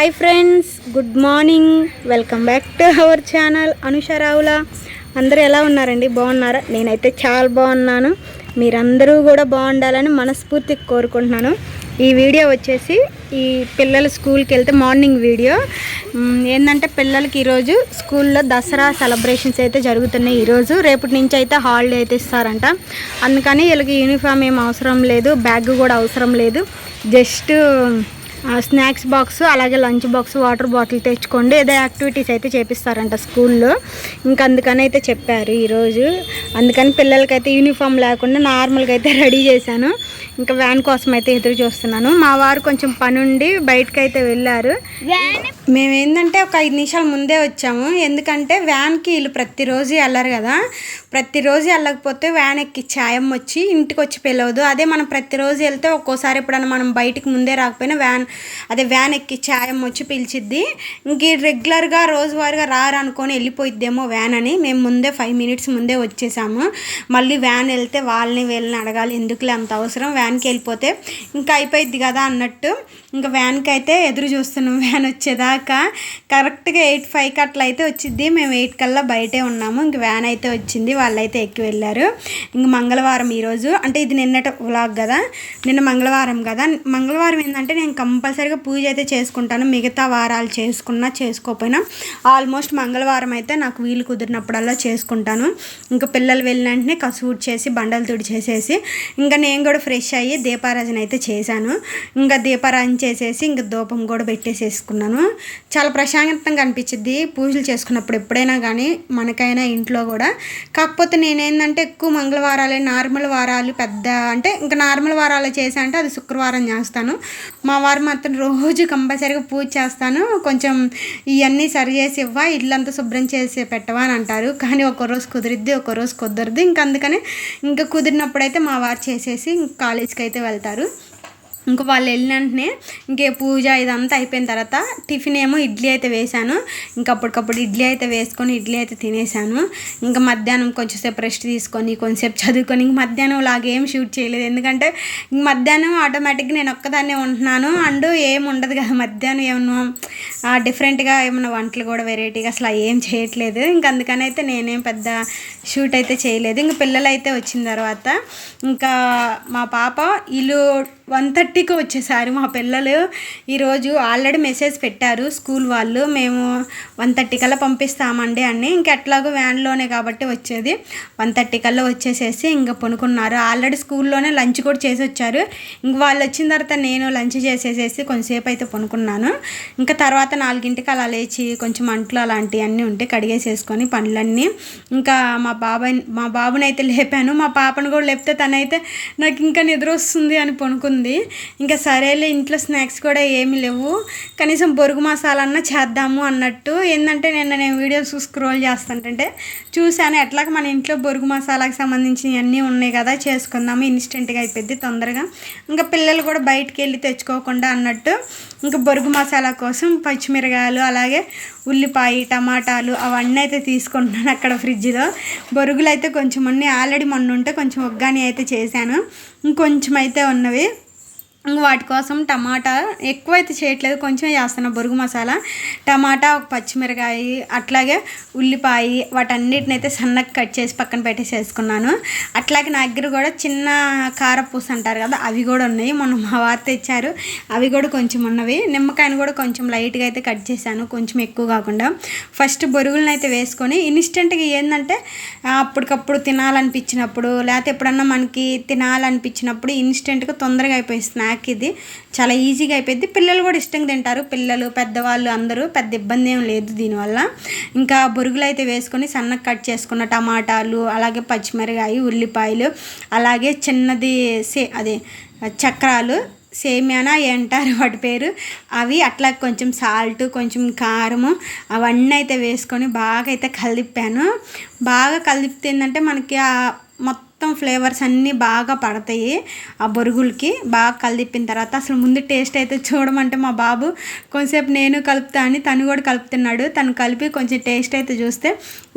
Hi friends good morning welcome back to our channel Anusha Ravula అందరూ ఎలా ఉన్నారండి? బాగున్నారా? నేనైతే చాలా బాగున్నాను. మీరందరూ కూడా బాగుండాలని మనస్ఫూర్తికి కోరుకుంటున్నాను. ఈ వీడియో వచ్చేసి ఈ పిల్లలు స్కూల్కి వెళ్తే మార్నింగ్ వీడియో. ఏంటంటే పిల్లలకి ఈరోజు స్కూల్లో దసరా సెలబ్రేషన్స్ అయితే జరుగుతున్నాయి. ఈరోజు రేపటి నుంచి అయితే హాలిడే అయితే ఇస్తారంట. అందుకని వీళ్ళకి యూనిఫామ్ ఏం అవసరం లేదు బ్యాగ్ కూడా అవసరం లేదు. జస్ట్ స్నాక్స్ బాక్స్ అలాగే లంచ్ బాక్స్ వాటర్ బాటిల్ తెచ్చుకోండి. ఏదో యాక్టివిటీస్ అయితే చేపిస్తారంట స్కూల్లో. ఇంకా అందుకని అయితే చెప్పారు ఈరోజు. అందుకని పిల్లలకైతే యూనిఫామ్ లేకుండా నార్మల్గా అయితే రెడీ చేశాను. ఇంకా వ్యాన్ కోసం అయితే ఎదురు చూస్తున్నాను. మా వారు కొంచెం పని ఉండి బయటకు అయితే వెళ్ళారు. మేము ఏంటంటే ఒక ఐదు నిమిషాల ముందే వచ్చాము. ఎందుకంటే వ్యాన్కి వీళ్ళు ప్రతిరోజు వెళ్ళరు కదా. ప్రతిరోజు వెళ్ళకపోతే వ్యాన్ ఎక్కి ఛాయం వచ్చి ఇంటికి వచ్చి పిలవదు అదే మనం ప్రతిరోజు వెళ్తే ఒక్కోసారి ఎప్పుడైనా మనం బయటికి ముందే రాకపోయినా వ్యాన్ అదే వ్యాన్ ఎక్కి ఛాయం వచ్చి పిలిచిద్ది. ఇంక రెగ్యులర్గా రోజువారీగా రారనుకొని వెళ్ళిపోయిద్దేమో వ్యాన్ అని. మేము ముందే ఫైవ్ మినిట్స్ ముందే వచ్చేసాము. మళ్ళీ వ్యాన్ వెళ్తే వాళ్ళని వీళ్ళని అడగాలి ఎందుకులే అంత అవసరం? వ్యాన్కి వెళ్ళిపోతే ఇంకా అయిపోయిద్ది కదా అన్నట్టు. ఇంకా వ్యాన్కి అయితే ఎదురు చూస్తున్నాం. వ్యాన్ వచ్చేదాకా కరెక్ట్గా ఎయిట్ ఫైవ్కి అట్లా అయితే వచ్చింది మేము ఎయిట్ కల్లా బయటే ఉన్నాము. ఇంక వ్యాన్ అయితే వచ్చింది. వాళ్ళైతే ఎక్కి వెళ్ళారు. ఇంక మంగళవారం ఈరోజు అంటే ఇది నిన్నట వ్లాగ్ కదా నిన్న మంగళవారం కదా. మంగళవారం ఏంటంటే నేను కంపల్సరీగా పూజ అయితే చేసుకుంటాను. మిగతా వారాలు చేసుకున్నా చేసుకోకపోయినా ఆల్మోస్ట్ మంగళవారం అయితే నాకు వీలు కుదిరినప్పుడల్లా చేసుకుంటాను. ఇంకా పిల్లలు వెళ్ళిన వెంటనే కసూట్ చేసి బండలు తుడిచేసేసి ఇంకా నేను కూడా ఫ్రెష్ అయ్యి దీపారాజన అయితే చేశాను. ఇంకా దీపారాజన చేసేసి ఇంకా దూపం కూడా పెట్టేసేసుకున్నాను. చాలా ప్రశాంతంగా అనిపించింది పూజలు చేసుకున్నప్పుడు ఎప్పుడైనా కానీ మనకైనా ఇంట్లో కూడా. కాకపోతే నేనేందంటే ఎక్కువ మంగళవారాలే నార్మల్ వారాలు పెద్ద అంటే ఇంకా నార్మల్ వారాలు చేసా అంటే అది శుక్రవారం చేస్తాను. మా వారు మాత్రం రోజు కంపల్సరీగా పూజ చేస్తాను. కొంచెం ఇవన్నీ సరి చేసి ఇవ్వ ఇల్లంతా శుభ్రం చేసి పెట్టవా అని అంటారు. కానీ ఒక రోజు కుదిరిద్ది ఒక రోజు కుదరదు. ఇంకా అందుకనే ఇంకా కుదిరినప్పుడైతే మా వారు చేసేసి ఇంక అయితే వెళ్తారు. ఇంకా వాళ్ళు వెళ్ళిన వెంటనే ఇంకే పూజ ఇదంతా అయిపోయిన తర్వాత టిఫిన్ ఏమో ఇడ్లీ అయితే వేశాను. ఇంకా అప్పటికప్పుడు ఇడ్లీ అయితే వేసుకొని ఇడ్లీ అయితే తినేసాను ఇంకా మధ్యాహ్నం కొంచెంసేపు రెస్ట్ తీసుకొని కొంచెంసేపు చదువుకొని ఇంక మధ్యాహ్నం లాగేం షూట్ చేయలేదు. ఎందుకంటే ఇంక మధ్యాహ్నం ఆటోమేటిక్గా నేను ఒక్కదాన్నే ఉంటున్నాను. అండ్ ఏం ఉండదు కదా మధ్యాహ్నం ఏమన్నా డిఫరెంట్గా ఏమన్నా వంటలు కూడా వెరైటీగా అసలు ఏం చేయట్లేదు. ఇంక అందుకని అయితే నేనేం పెద్ద షూట్ అయితే చేయలేదు. ఇంక పిల్లలు అయితే వచ్చిన తర్వాత ఇంకా మా పాప ఇల్లు వన్ థర్టీకి వచ్చేసారు మా పిల్లలు. ఈరోజు ఆల్రెడీ మెసేజ్ పెట్టారు స్కూల్ వాళ్ళు మేము వన్ థర్టీ కల్లా పంపిస్తామండి అని. ఇంకా ఎట్లాగో వ్యాన్లోనే కాబట్టి వచ్చేది. వన్ థర్టీ కల్లా వచ్చేసేసి ఇంకా పనుకున్నారు. ఆల్రెడీ స్కూల్లోనే లంచ్ కూడా చేసి వచ్చారు. ఇంక వాళ్ళు వచ్చిన తర్వాత నేను లంచ్ చేసేసేసి కొంచెంసేపు అయితే పనుకున్నాను. ఇంకా తర్వాత నాలుగింటికి అలా లేచి కొంచెం అంట్లు అలాంటివి అన్నీ ఉంటే కడిగేసేసుకొని పనులన్నీ. ఇంకా మా బాబాయ్ మా బాబునైతే లేపాను. మా పాపను కూడా లేపితే తనైతే నాకు ఇంకా నిద్ర వస్తుంది అని పనుకుంది. ఇంకా సరేలే ఇంట్లో స్నాక్స్ కూడా ఏమీ లేవు. కనీసం బొరుగు మసాలా చేద్దాము అన్నట్టు. ఏంటంటే నిన్న నేను వీడియోస్ స్క్రోల్ చేస్తుంటే చూశాను ఎట్లాగ మన ఇంట్లో బొరుగు మసాలాకి సంబంధించినవి అన్నీ ఉన్నాయి కదా చేసుకుందాము ఇన్స్టెంట్గా అయిపోద్ది తొందరగా. ఇంకా పిల్లలు కూడా బయటికి వెళ్ళి తెచ్చుకోకుండా అన్నట్టు ఇంకా బొరుగు మసాలా కోసం పచ్చిమిరకాయలు అలాగే ఉల్లిపాయ టమాటాలు అవన్నీ అయితే తీసుకుంటున్నాను అక్కడ ఫ్రిడ్జ్లో. బొరుగులు అయితే కొంచెం అన్నీ ఆల్రెడీ మొన్న ఉంటే కొంచెం ఒగ్గాని అయితే చేశాను. ఇంకొంచెం అయితే ఉన్నవి. వాటి కోసం టమాటా ఎక్కువ అయితే చేయట్లేదు. కొంచెం చేస్తున్నా. బొరుగు మసాలా టమాటా ఒక పచ్చిమిరకాయ అట్లాగే ఉల్లిపాయ వాటన్నిటిని అయితే సన్నగా కట్ చేసి పక్కన పెట్టేసేసుకున్నాను అట్లాగే నా దగ్గర కూడా చిన్న కారపూస అంటారు కదా అవి కూడా ఉన్నాయి. మొన్న మా వారు తెచ్చారు. అవి కూడా కొంచెం ఉన్నవి. నిమ్మకాయను కూడా కొంచెం లైట్గా అయితే కట్ చేశాను. కొంచెం ఎక్కువ కాకుండా. ఫస్ట్ బొరుగులను అయితే వేసుకొని ఇన్స్టెంట్గా ఏంటంటే అప్పటికప్పుడు తినాలనిపించినప్పుడు లేకపోతే ఎప్పుడన్నా మనకి తినాలనిపించినప్పుడు ఇన్స్టెంట్గా తొందరగా అయిపోయి స్నాక్ ఇది. చాలా ఈజీగా అయిపోయింది. పిల్లలు కూడా ఇష్టంగా తింటారు. పిల్లలు పెద్దవాళ్ళు అందరూ పెద్ద ఇబ్బంది ఏం లేదు దీనివల్ల. ఇంకా బొరుగులు అయితే వేసుకొని సన్నగా కట్ చేసుకున్న టమాటాలు అలాగే పచ్చిమిరకాయ ఉల్లిపాయలు అలాగే చిన్నది సే అదే చక్రాలు సేమ్యానా అంటారు వాటి పేరు. అవి అట్లా కొంచెం సాల్ట్ కొంచెం కారము అవన్నీ అయితే వేసుకొని బాగా అయితే కలిపాను బాగా కలిపితే ఏంటంటే మనకి ఆ మొత్తం మొత్తం ఫ్లేవర్స్ అన్నీ బాగా పడతాయి ఆ బొరుగులకి. బాగా కలిపిన తర్వాత అసలు ముందు టేస్ట్ అయితే చూడమంటే మా బాబు కొంచెంసేపు నేను కలుపుతా అని తను కూడా కలుపుతున్నాడు. తను కలిపి కొంచెం టేస్ట్ అయితే చూస్తే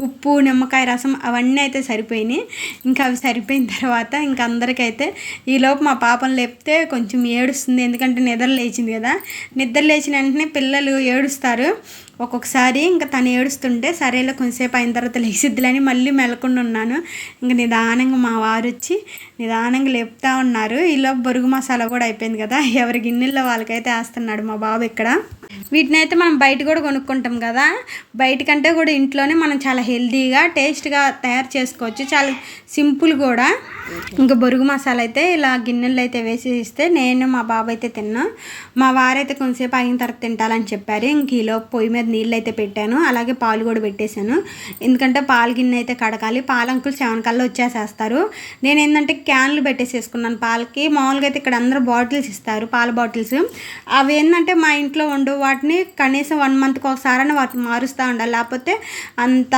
ఉప్పు నిమ్మకాయ రసం అవన్నీ అయితే సరిపోయినాయి. ఇంకా అవి సరిపోయిన తర్వాత ఇంకా అందరికైతే ఈలోపు మా పాపను లేపితే కొంచెం ఏడుస్తుంది. ఎందుకంటే నిద్ర లేచింది కదా. నిద్ర లేచిన వెంటనే పిల్లలు ఏడుస్తారు. ఒక్కొక్కసారి ఇంకా తను ఏడుస్తుంటే సరేలే కొంచెంసేపు అయిన తర్వాత లేచిద్దులని మళ్ళీ మెలకుండా ఉన్నాను. ఇంకా నిదానంగా మా వారు వచ్చి నిదానంగా లేపుతా ఉన్నారు. ఈలో బొరుగు మసాలా కూడా అయిపోయింది కదా. ఎవరి గిన్నెల్లో వాళ్ళకైతే వేస్తున్నాడు మా బాబు ఇక్కడ. వీటిని అయితే మనం బయట కూడా కొనుక్కుంటాం కదా. బయట కంటే కూడా ఇంట్లోనే మనం చాలా హెల్తీగా టేస్ట్గా తయారు చేసుకోవచ్చు. చాలా సింపుల్ కూడా. ఇంకా బొరుగు మసాలా అయితే ఇలా గిన్నెలు అయితే వేసి ఇస్తే నేను మా బాబు అయితే తిన్నా. మా వారైతే కొంతసేపు అయిన తర్వాత తింటాలని చెప్పారు. ఇంక ఈలో పొయ్యి మీద నీళ్ళు అయితే పెట్టాను. అలాగే పాలు కూడా పెట్టేశాను. ఎందుకంటే పాలు గిన్నె అయితే కడగాలి. పాల అంకులు సెవెన్ కల్లా వచ్చేసేస్తారు. నేను ఏంటంటే క్యాన్లు పెట్టేసేసుకున్నాను పాలకి. మామూలుగా అయితే ఇక్కడ అందరూ బాటిల్స్ ఇస్తారు పాల బాటిల్స్. అవి ఏంటంటే మా ఇంట్లో ఉండు వాటిని కనీసం వన్ మంత్కి ఒకసారి వాటిని మారుస్తూ ఉండాలి. లేకపోతే అంత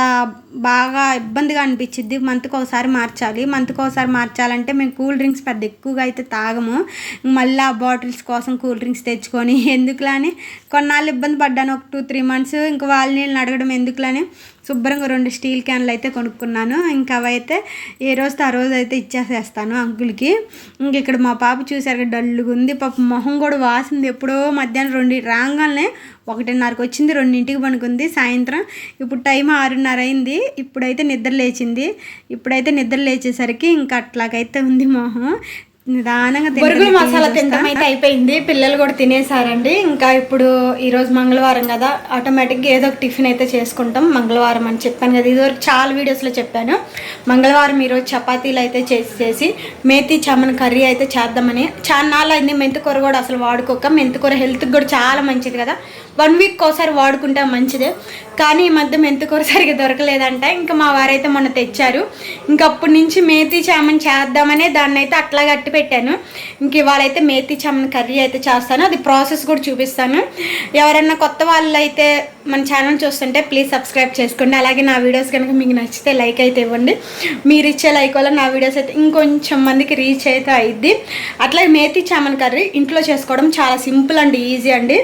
బాగా ఇబ్బందిగా అనిపించింది మంత్కి ఒకసారి మార్చాలి. మంత్కి ఒకసారి మార్చాలంటే మేము కూల్ డ్రింక్స్ పెద్ద ఎక్కువగా అయితే తాగము. మళ్ళీ ఆ బాటిల్స్ కోసం కూల్ డ్రింక్స్ తెచ్చుకొని ఎందుకులా అని కొన్నాళ్ళు ఇబ్బంది పడ్డాను. ఒక టూ త్రీ మంత్స్ ఇంకా వాళ్ళ నీళ్ళని అడగడం ఎందుకులని శుభ్రంగా రెండు స్టీల్ క్యాన్లు అయితే కొనుక్కున్నాను. ఇంకా అవైతే ఏ రోజు ఆ రోజు అయితే ఇచ్చేసేస్తాను అంకుల్కి. ఇంక ఇక్కడ మా పాప చూసారు డల్లుగా ఉంది. పాప మొహం కూడా వాసింది. ఎప్పుడో మధ్యాహ్నం రెండు రాగానే ఒకటిన్నరకు వచ్చింది రెండింటికి పనుకుంది సాయంత్రం ఇప్పుడు టైం ఆరున్నర అయింది. ఇప్పుడైతే నిద్ర లేచింది. ఇప్పుడైతే నిద్ర లేచేసరికి ఇంకా అట్లాగైతే ఉంది మొహం. నిదానంగా బొరుగుల మసాలా తినడం అయితే అయిపోయింది. పిల్లలు కూడా తినేసారండి ఇంకా ఇప్పుడు ఈరోజు మంగళవారం కదా. ఆటోమేటిక్గా ఏదో ఒక టిఫిన్ అయితే చేసుకుంటాం. మంగళవారం అని చెప్పాను కదా. ఇదివరకు చాలా వీడియోస్లో చెప్పాను. మంగళవారం ఈరోజు చపాతీలు అయితే చేసి చేసి మేతి చమన్ కర్రీ అయితే చేద్దామని. చాలా నాళ్ళు అయింది. మెంతికూర కూడా అసలు వాడుకోక. మెంతికూర హెల్త్కి కూడా చాలా మంచిది కదా. వన్ వీక్ ఒకసారి వాడుకుంటే మంచిదే. కానీ ఈ మధ్య మెంతికూర సరిగా దొరకలేదంట. ఇంకా మా వారైతే మొన్న తెచ్చారు. ఇంకప్పటి నుంచి మేతి చామన్ చేద్దామనే దాన్ని అయితే అట్లా కట్టి పెట్టాను. ఇంక ఇవాళైతే మేతి చామన్ కర్రీ అయితే చేస్తాను. అది ప్రాసెస్ కూడా చూపిస్తాను. ఎవరైనా కొత్త వాళ్ళు అయితే మన ఛానల్ చూస్తుంటే ప్లీజ్ సబ్స్క్రైబ్ చేసుకోండి. అలాగే నా వీడియోస్ కనుక మీకు నచ్చితే లైక్ అయితే ఇవ్వండి. మీరు ఇచ్చే లైక్ వల్ల నా వీడియోస్ అయితే ఇంకొంచెం మందికి రీచ్ అయితే అయింది అట్లాగే మేతి చామన్ కర్రీ ఇంట్లో చేసుకోవడం చాలా సింపుల్ అండి ఈజీ అండి.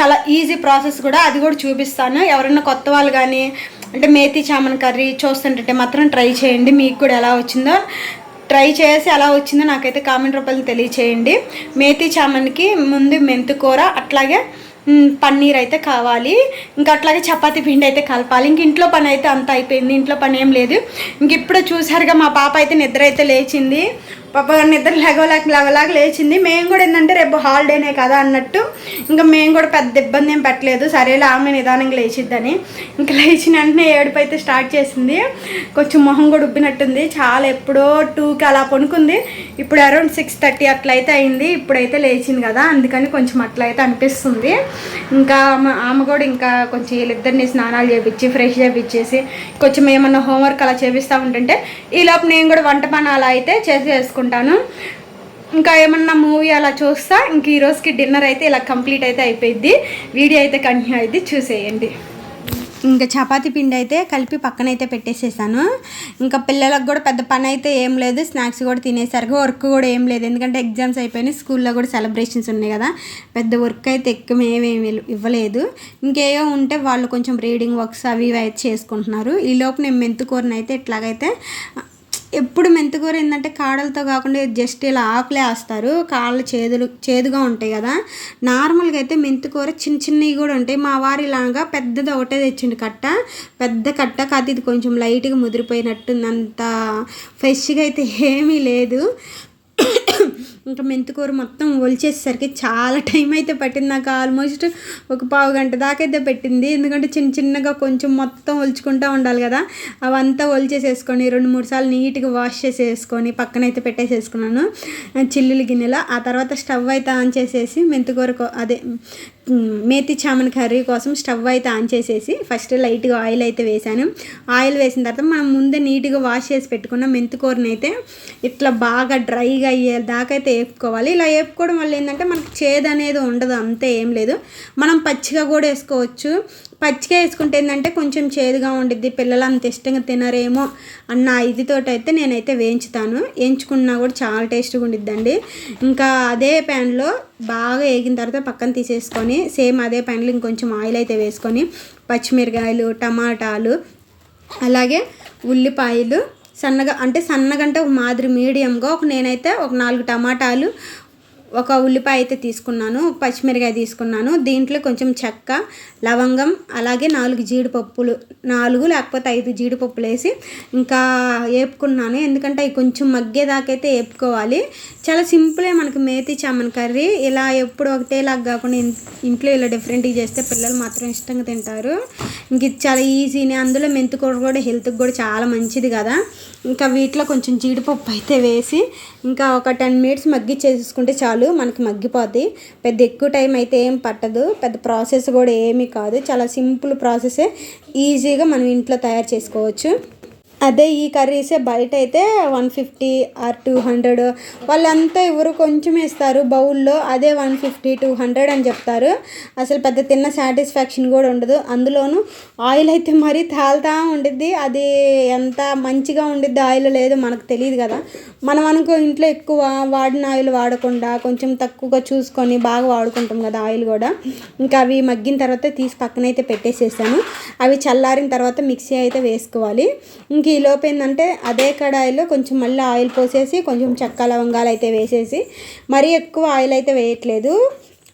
చాలా ఈజీ ప్రాసెస్ కూడా అది కూడా చూపిస్తాను. ఎవరైనా కొత్త వాళ్ళు కానీ అంటే మేతి చామన్ కర్రీ చూస్తుంటే మాత్రం ట్రై చేయండి. మీకు కూడా ఎలా వచ్చిందో ట్రై చేసి ఎలా వచ్చిందో నాకైతే కామెంట్ రూపాయలు తెలియచేయండి. మేతి చామన్కి ముందు మెంతికూర అట్లాగే పన్నీర్ అయితే కావాలి. ఇంకా అట్లాగే చపాతీ పిండి అయితే కలపాలి. ఇంక ఇంట్లో పని అయితే అంత అయిపోయింది. ఇంట్లో పని ఏం లేదు. ఇంక ఇప్పుడు చూసారుగా మా పాప అయితే నిద్ర అయితే లేచింది. పాప నిద్ర లెగవలేక లేవలాగా లేచింది. మేము కూడా ఏంటంటే రేపు హాలిడేనే కదా అన్నట్టు ఇంకా మేము కూడా పెద్ద ఇబ్బంది ఏం పెట్టలేదు. సరేలే ఆమె నిదానంగా లేచిద్దని. ఇంకా లేచిన వెంటనే ఏడుపు అయితే స్టార్ట్ చేసింది. కొంచెం మొహం కూడా ఉబ్బినట్టుంది. చాలా ఎప్పుడో టూకి అలా పనుకుంది. ఇప్పుడు అరౌండ్ సిక్స్ థర్టీ అట్లా అయితే అయింది. ఇప్పుడైతే లేచింది కదా అందుకని కొంచెం అట్లా అయితే అనిపిస్తుంది. ఇంకా ఆమె ఆమె కూడా ఇంకా కొంచెం వీళ్ళిద్దరిని స్నానాలు చేపించి ఫ్రెష్ చేపించేసి కొంచెం ఏమన్నా హోంవర్క్ అలా చేపిస్తూ ఉంటుంటే ఈ లోపు నేను కూడా వంట పని అలా అయితే చేసుకుంటాను. ఇంకా ఏమన్నా మూవీ అలా చూస్తా ఇంక ఈరోజుకి డిన్నర్ అయితే ఇలా కంప్లీట్ అయితే అయిపోయింది వీడియో అయితే కంటిన్యూ అయింది చూసేయండి. ఇంకా చపాతీ పిండి అయితే కలిపి పక్కన అయితే పెట్టేసేసాను. ఇంకా పిల్లలకు కూడా పెద్ద పని అయితే ఏం లేదు స్నాక్స్ కూడా తినేసరికి వర్క్ కూడా ఏం లేదు. ఎందుకంటే ఎగ్జామ్స్ అయిపోయినాయి స్కూల్లో కూడా సెలబ్రేషన్స్ ఉన్నాయి కదా. పెద్ద వర్క్ అయితే ఎక్కువ ఏమేమి ఇవ్వలేదు. ఇంకేవో ఉంటే వాళ్ళు కొంచెం రీడింగ్ వర్క్స్ అవి ఇవి అయితే చేసుకుంటున్నారు. ఈ లోపు నేను మెంతుకూరని అయితే ఇట్లాగైతే ఎప్పుడు మెంతికూర ఏంటంటే కాడలతో కాకుండా జస్ట్ ఇలా ఆకులే వేస్తారు. కాళ్ళు చేదులు చేదుగా ఉంటాయి కదా. నార్మల్గా అయితే మెంతికూర చిన్న చిన్నవి కూడా ఉంటాయి. మా వారి ఇలాగా పెద్దది ఒకటే తెచ్చిండు కట్ట. పెద్ద కట్ట కాదు ఇది కొంచెం లైట్గా ముదిరిపోయినట్టుంది అంత ఫ్రెష్గా అయితే ఏమీ లేదు. ఇంకా మెంతికూర మొత్తం ఒలిచేసేసరికి చాలా టైం అయితే పట్టింది. నాకు ఆల్మోస్ట్ ఒక పావు గంట దాకా అయితే పెట్టింది. ఎందుకంటే చిన్న చిన్నగా కొంచెం మొత్తం ఒలుచుకుంటూ ఉండాలి కదా. అవంతా ఒలిచేసేసుకొని రెండు మూడు సార్లు నీట్గా వాష్ చేసేసుకొని పక్కన అయితే పెట్టేసేసుకున్నాను. చిల్లులు గిన్నెలో. ఆ తర్వాత స్టవ్ అయితే ఆన్ చేసేసి మెంతికూర అదే మేతి చామన్ కర్రీ కోసం స్టవ్ అయితే ఆన్ చేసేసి ఫస్ట్ లైట్గా ఆయిల్ అయితే వేసాను. ఆయిల్ వేసిన తర్వాత మనం ముందే నీట్గా వాష్ చేసి పెట్టుకున్న మెంతికూరని అయితే ఇట్లా బాగా డ్రైగా అయ్యే దాకా అయితే వేపుకోవాలి. ఇలా వేపుకోవడం వల్ల ఏంటంటే మనకు చేదు అనేది ఉండదు అంతే ఏం లేదు. మనం పచ్చిగా కూడా వేసుకోవచ్చు. పచ్చిగా వేసుకుంటే ఏంటంటే కొంచెం చేదుగా ఉండిద్ది. పిల్లలు అంత ఇష్టంగా తినరేమో అన్న ఇదితో అయితే నేనైతే వేయించుతాను. వేయించుకున్నా కూడా చాలా టేస్ట్గా ఉండిద్దండి. ఇంకా అదే ప్యాన్లో బాగా వేగిన తర్వాత పక్కన తీసేసుకొని సేమ్ అదే ప్యాన్లో ఇంకొంచెం ఆయిల్ అయితే వేసుకొని పచ్చిమిరకాయలు టమాటాలు అలాగే ఉల్లిపాయలు సన్నగా అంటే సన్నగంటే ఒక మాదిరి మీడియంగా ఒక నేనైతే ఒక నాలుగు టమాటాలు ఒక ఉల్లిపాయ అయితే తీసుకున్నాను పచ్చిమిరకాయ తీసుకున్నాను. దీంట్లో కొంచెం చెక్క లవంగం అలాగే నాలుగు జీడిపప్పులు నాలుగు లేకపోతే ఐదు జీడిపప్పులు వేసి ఇంకా వేపుకున్నాను ఎందుకంటే అవి కొంచెం మగ్గేదాకైతే వేపుకోవాలి చాలా సింపులే మనకి మేతి చామన్ కర్రీ. ఇలా ఎప్పుడు ఒకటేలాగా కాకుండా ఇంట్లో ఇలా డిఫరెంట్గా చేస్తే పిల్లలు మాత్రం ఇష్టంగా తింటారు. ఇంక ఇది చాలా ఈజీనే. అందులో మెంతికూర కూడా హెల్త్కి కూడా చాలా మంచిది కదా. ఇంకా వీటిలో కొంచెం జీడిపప్పు అయితే వేసి ఇంకా ఒక టెన్ మినిట్స్ మగ్గి చేసుకుంటే చాలు. మనకి మగ్గిపోద్ది. పెద్ద ఎక్కువ టైం అయితే ఏం పట్టదు. పెద్ద ప్రాసెస్ కూడా ఏమీ కాదు. చాలా సింపుల్ ప్రాసెసే. ఈజీగా మనం ఇంట్లో తయారు చేసుకోవచ్చు. అదే ఈ కర్రీసే బయట అయితే one fifty or two hundred. వాళ్ళంతా ఎవరు కొంచెం వేస్తారు బౌల్లో అదే వన్ ఫిఫ్టీ టూ హండ్రెడ్ అని చెప్తారు. అసలు పెద్ద తిన్న సాటిస్ఫాక్షన్ కూడా ఉండదు. అందులోనూ ఆయిల్ అయితే మరీ తాలుతా ఉండిద్ది. అది ఎంత మంచిగా ఉండిద్ది ఆయిల్ లేదో మనకు తెలియదు కదా. మనం అనుకో ఇంట్లో ఎక్కువ వాడిన ఆయిల్ వాడకుండా కొంచెం తక్కువగా చూసుకొని బాగా వాడుకుంటాం కదా ఆయిల్ కూడా. ఇంకా అవి మగ్గిన తర్వాత తీసి పక్కనైతే పెట్టేసేసాను. అవి చల్లారిన తర్వాత మిక్సీ అయితే వేసుకోవాలి. ఇంక ఈ లోపు ఏంటంటే అదే కడాయిలో కొంచెం మళ్ళీ ఆయిల్ పోసేసి కొంచెం చెక్క లవంగాలు అయితే వేసేసి మరీ ఎక్కువ ఆయిల్ అయితే వేయట్లేదు.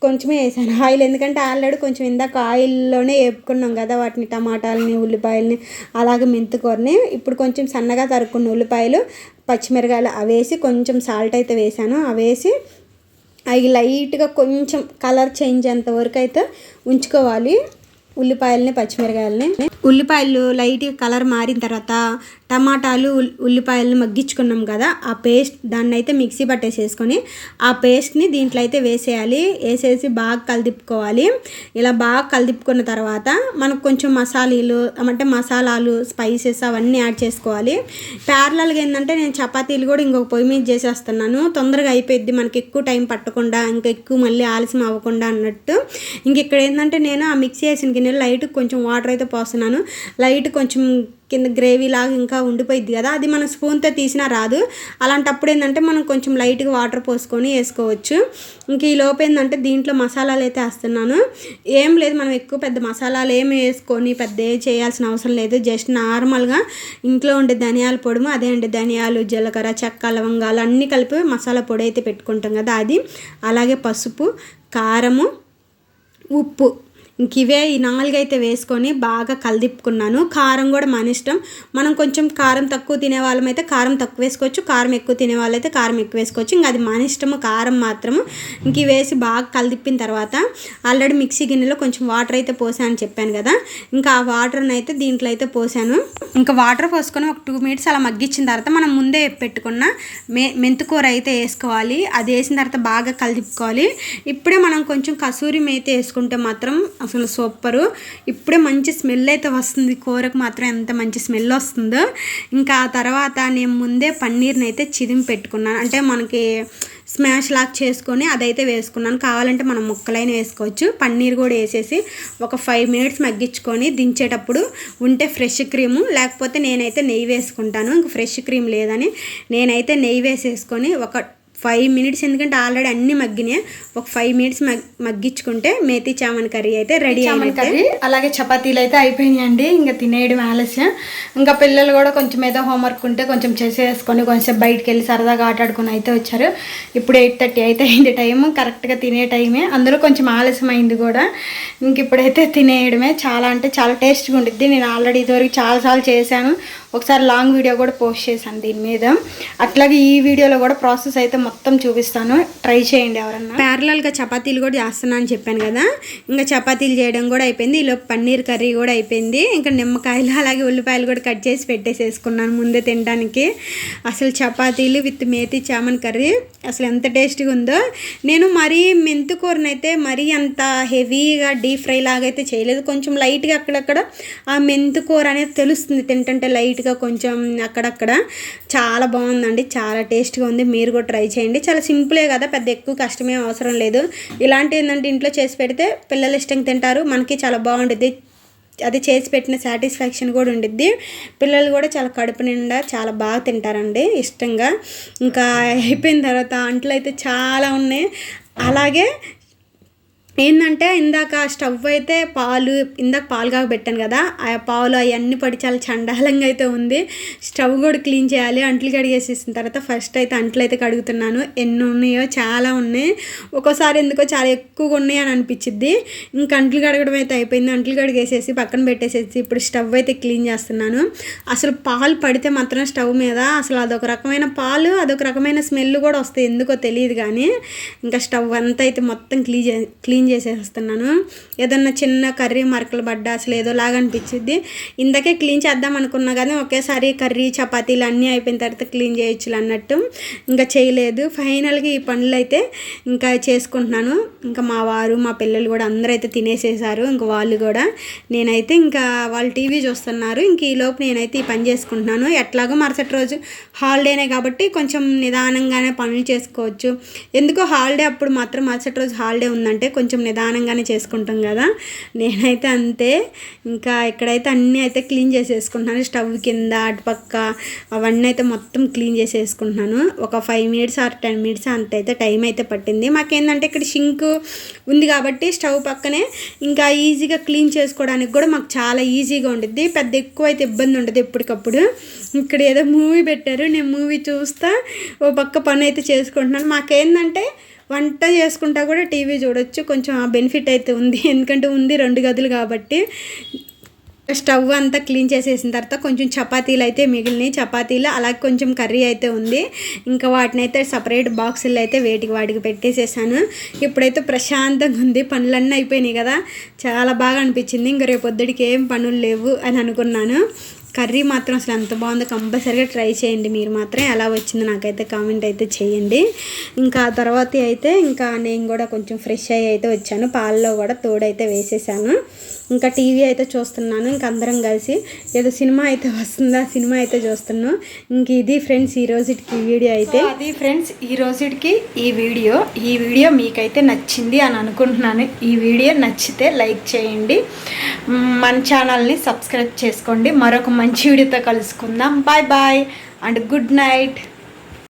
కొంచెమే వేసాను. ఆయిల్ ఎందుకంటే ఆల్రెడీ కొంచెం ఇందాక ఆయిల్లోనే వేపుకున్నాం కదా వాటిని టమాటాలని ఉల్లిపాయలని అలాగే మెంతుకూరని. ఇప్పుడు కొంచెం సన్నగా తరుక్కున్న ఉల్లిపాయలు పచ్చిమిరకాయలు అవి వేసి కొంచెం సాల్ట్ అయితే వేసాను. అవి వేసి అవి లైట్గా కొంచెం కలర్ చేంజ్ అంతవరకు అయితే ఉంచుకోవాలి. ఉల్లిపాయలని పచ్చిమిరకాయలని. ఉల్లిపాయలు లైట్ కలర్ మారిన తర్వాత టమాటాలు ఉల్లిపాయలను మగ్గించుకున్నాం కదా ఆ పేస్ట్ దాన్ని అయితే మిక్సీ పట్టేసేసుకొని ఆ పేస్ట్ని దీంట్లో అయితే వేసేయాలి. వేసేసి బాగా కలిదిప్పుకోవాలి. ఇలా బాగా కలిదిప్పుకున్న తర్వాత మనకు కొంచెం మసాలీలు అంటే మసాలాలు స్పైసెస్ అవన్నీ యాడ్ చేసుకోవాలి. ప్యారలల్గా ఏంటంటే నేను చపాతీలు కూడా ఇంకొక పొయ్యి మీద చేసేస్తున్నాను. తొందరగా అయిపోయింది మనకి ఎక్కువ టైం పట్టకుండా ఇంకా ఎక్కువ మళ్ళీ ఆలస్యం అవ్వకుండా అన్నట్టు. ఇంక ఇక్కడ ఏంటంటే నేను ఆ మిక్సీ వేసిన గిన్నెలో లైట్ కొంచెం వాటర్ అయితే పోస్తున్నాను. లైట్ కొంచెం కింద గ్రేవీ లాగా ఇంకా ఉండిపోయింది కదా. అది మనం స్పూన్తో తీసినా రాదు. అలాంటప్పుడు ఏంటంటే మనం కొంచెం లైట్గా వాటర్ పోసుకొని వేసుకోవచ్చు. ఇంక ఈ లోపు ఏంటంటే దీంట్లో మసాలాలు అయితే వేస్తున్నాను. ఏం లేదు మనం ఎక్కువ పెద్ద మసాలాలు ఏమి వేసుకొని పెద్ద చేయాల్సిన అవసరం లేదు. జస్ట్ నార్మల్గా ఇంట్లో ఉండే ధనియాల పొడుము అదే అండి ధనియాలు జీలకర్ర చెక్క లవంగాలు అన్నీ కలిపి మసాలా పొడి అయితే పెట్టుకుంటాం కదా అది. అలాగే పసుపు కారము ఉప్పు. ఇంక ఇవే ఈ నాలుగైతే వేసుకొని బాగా కలిదిప్పుకున్నాను. కారం కూడా మన ఇష్టం. మనం కొంచెం కారం తక్కువ తినే వాళ్ళమైతే కారం తక్కువ వేసుకోవచ్చు. కారం ఎక్కువ తినే వాళ్ళైతే కారం ఎక్కువ వేసుకోవచ్చు. ఇంకా అది మన ఇష్టము కారం మాత్రము. ఇంక వేసి బాగా కలిదిప్పిన తర్వాత ఆల్రెడీ మిక్సీ గిన్నెలో కొంచెం వాటర్ అయితే పోసాను అని చెప్పాను కదా. ఇంకా ఆ వాటర్ని అయితే దీంట్లో అయితే పోసాను. ఇంకా వాటర్ పోసుకొని ఒక టూ మినిట్స్ అలా మగ్గించిన తర్వాత మనం ముందే పెట్టుకున్న మే మెంతుకూర అయితే వేసుకోవాలి. అది వేసిన తర్వాత బాగా కలిదిప్పుకోవాలి. ఇప్పుడే మనం కొంచెం కసూరి మేతి వేసుకుంటే మాత్రం అసలు సూపరు. ఇప్పుడే మంచి స్మెల్ అయితే వస్తుంది. కూరకు మాత్రం ఎంత మంచి స్మెల్ వస్తుందో. ఇంకా ఆ తర్వాత నేను ముందే పన్నీర్ని అయితే చిదిమి పెట్టుకున్నాను. అంటే మనకి స్మాష్ లాక్ చేసుకొని అదైతే వేసుకున్నాను. కావాలంటే మనం ముక్కలైన వేసుకోవచ్చు. పన్నీర్ కూడా వేసేసి ఒక ఫైవ్ మినిట్స్ మగ్గించుకొని దించేటప్పుడు ఉంటే ఫ్రెష్ క్రీము. లేకపోతే నేనైతే నెయ్యి వేసుకుంటాను. ఇంక ఫ్రెష్ క్రీమ్ లేదని నేనైతే నెయ్యి వేసేసుకొని ఒక ఫైవ్ మినిట్స్ ఎందుకంటే ఆల్రెడీ అన్ని మగ్గినాయి. ఒక ఫైవ్ మినిట్స్ మగ్ మగ్గించుకుంటే మేతి చామన్ కర్రీ అయితే రెడీ చామన్ కర్రీ అలాగే చపాతీలు అయితే అయిపోయినాయండి. ఇంకా తినేయడం ఆలస్యం. ఇంకా పిల్లలు కూడా కొంచెం ఏదో హోంవర్క్ ఉంటే కొంచెం చేసేసుకొని కొంచెం బయటికి వెళ్ళి సరదాగా ఆటాడుకొని అయితే వచ్చారు. ఇప్పుడు ఎయిట్ థర్టీ అయితే అయింది టైం కరెక్ట్గా తినే టైమే అందులో కొంచెం ఆలస్యం అయింది కూడా. ఇంక ఇప్పుడైతే తినేయడమే. చాలా అంటే చాలా టేస్ట్గా ఉండిద్ది. నేను ఆల్రెడీ ఇదివరకు చాలాసార్లు చేశాను. ఒకసారి లాంగ్ వీడియో కూడా పోస్ట్ చేశాను దీని మీద. అట్లాగే ఈ వీడియోలో కూడా ప్రాసెస్ అయితే మొత్తం చూపిస్తాను. ట్రై చేయండి ఎవరన్నా. ప్యారలల్గా చపాతీలు కూడా చేస్తున్నా అని చెప్పాను కదా. ఇంకా చపాతీలు చేయడం కూడా అయిపోయింది. ఈలో పన్నీర్ కర్రీ కూడా అయిపోయింది. ఇంకా నిమ్మకాయలు అలాగే ఉల్లిపాయలు కూడా కట్ చేసి పెట్టేసేసుకున్నాను ముందే తినడానికి. అసలు చపాతీలు విత్ మేతి చామన్ కర్రీ అసలు ఎంత టేస్టీగా ఉందో. నేను మరీ మెంతుకూరనైతే మరీ అంత హెవీగా డీప్ ఫ్రై లాగా అయితే చేయలేదు. కొంచెం లైట్గా అక్కడక్కడ ఆ మెంతుకూర అనేది తెలుస్తుంది తింటుంటే లైట్గా కొంచెం అక్కడక్కడ. చాలా బాగుందండి. చాలా టేస్ట్గా ఉంది. మీరు కూడా ట్రై చేయండి. చాలా సింపులే కదా. పెద్ద ఎక్కువ కష్టమే అవసరం లేదు. ఇలాంటి ఏంటంటే ఇంట్లో చేసి పెడితే పిల్లలు ఇష్టంగా తింటారు. మనకి చాలా బాగుంటుంది అది చేసి పెట్టిన సాటిస్ఫాక్షన్ కూడా ఉండిద్ది. పిల్లలు కూడా చాలా కడుపు నిండా చాలా బాగా తింటారండి. ఇష్టంగా. ఇంకా అయిపోయిన తర్వాత అంట్లు అయితే చాలా ఉన్నాయి. అలాగే ఏంటంటే ఇందాక స్టవ్ అయితే పాలు ఇందాక పాలు కాక పెట్టాను కదా ఆ పాలు అవన్నీ పడి చాలా చండాలంగా అయితే ఉంది. స్టవ్ కూడా క్లీన్ చేయాలి అంట్లు కడిగేసేసిన తర్వాత ఫస్ట్ అయితే అంట్లు అయితే కడుగుతున్నాను. ఎన్ని ఉన్నాయో చాలా ఉన్నాయి. ఒక్కోసారి ఎందుకో చాలా ఎక్కువగా ఉన్నాయి అని అనిపించింది ఇంకా అంట్లు కడగడం అయితే అయిపోయింది. అంట్లు కడిగేసేసి పక్కన పెట్టేసేసి ఇప్పుడు స్టవ్ అయితే క్లీన్ చేస్తున్నాను. అసలు పాలు పడితే మాత్రం స్టవ్ మీద అసలు అదొక రకమైన పాలు అదొక రకమైన స్మెల్ కూడా వస్తాయి. ఎందుకో తెలియదు కానీ ఇంకా స్టవ్ అంతా అయితే మొత్తం క్లీన్ క్లీన్ క్లీన్ చేసేస్తున్నాను. ఏదన్నా చిన్న కర్రీ మరకలు పడ్డా అసలు ఏదో లాగా అనిపించింది ఇందాకే క్లీన్ చేద్దాం అనుకున్నా కానీ ఒకేసారి కర్రీ చపాతీలు అన్నీ అయిపోయిన తర్వాత క్లీన్ చేయొచ్చు అన్నట్టు. ఇంకా చేయలేదు. ఫైనల్గా ఈ పనులు అయితే ఇంకా చేసుకుంటున్నాను. ఇంకా మా వారు మా పిల్లలు కూడా అందరూ అయితే తినేసేసారు. ఇంకా వాళ్ళు కూడా. నేనైతే ఇంకా వాళ్ళు టీవీ చూస్తున్నారు. ఇంక ఈ లోపు నేనైతే ఈ పని చేసుకుంటున్నాను. ఎట్లాగో మరుసటి రోజు హాలిడేనే కాబట్టి కొంచెం నిదానంగానే పనులు చేసుకోవచ్చు. ఎందుకో హాలిడే అప్పుడు మాత్రం మరుసటి రోజు హాలిడే ఉందంటే కొంచెం నిదానంగానే చేసుకుంటాం కదా. నేనైతే అంతే. ఇంకా ఇక్కడైతే అన్నీ అయితే క్లీన్ చేసేసుకుంటున్నాను. స్టవ్ కింద అటుపక్క అవన్నీ అయితే మొత్తం క్లీన్ చేసేసుకుంటున్నాను. ఒక five minutes or ten minutes అంత అయితే టైం అయితే పట్టింది. మాకేందంటే ఇక్కడ షింక్ ఉంది కాబట్టి స్టవ్ పక్కనే ఇంకా ఈజీగా క్లీన్ చేసుకోవడానికి కూడా మాకు చాలా ఈజీగా ఉండిద్ది. పెద్ద ఎక్కువ అయితే ఇబ్బంది ఉండదు ఎప్పటికప్పుడు. ఇక్కడ ఏదో మూవీ పెట్టారు. నేను మూవీ చూస్తా. ఓ పక్క పని అయితే చేసుకుంటున్నాను. మాకేందంటే వంట చేసుకుంటా కూడా టీవీ చూడొచ్చు. కొంచెం ఆ బెనిఫిట్ అయితే ఉంది. ఎందుకంటే ఉంది రెండు గదులు కాబట్టి. స్టవ్ అంతా క్లీన్ చేసేసిన తర్వాత కొంచెం చపాతీలు అయితే మిగిలినాయి. చపాతీలు అలాగే కొంచెం కర్రీ అయితే ఉంది. ఇంకా వాటిని అయితే సపరేట్ బాక్సులు అయితే వేటికి వాటికి పెట్టేసేసాను. ఇప్పుడైతే ప్రశాంతంగా ఉంది. పనులన్నీ అయిపోయినాయి కదా. చాలా బాగా అనిపించింది. ఇంకా రేపు పొద్దుడికి ఏం పనులు లేవు అని అనుకున్నాను. కర్రీ మాత్రం అసలు ఎంత బాగుందో కంపల్సరీగా ట్రై చేయండి. మీరు మాత్రం ఎలా వచ్చిందో నాకైతే కామెంట్ అయితే చేయండి. ఇంకా తర్వాత అయితే ఇంకా నేను కూడా కొంచెం ఫ్రెష్ అయ్యి అయితే వచ్చాను. పాలలో కూడా తోడైతే వేసేసాను. ఇంకా టీవీ అయితే చూస్తున్నాను ఇంక అందరం కలిసి. ఏదో సినిమా అయితే వస్తుందా సినిమా అయితే చూస్తున్నాను ఇంక ఇది ఫ్రెండ్స్ ఈ రోజుకి వీడియో అయితే. అది ఫ్రెండ్స్ ఈ రోజుకి ఈ వీడియో. ఈ వీడియో మీకైతే నచ్చింది అని అనుకుంటున్నాను. ఈ వీడియో నచ్చితే లైక్ చేయండి. మన ఛానల్ని సబ్స్క్రైబ్ చేసుకోండి. మరొక మంచి వీడియోతో కలుసుకుందాం. Bye bye and good night.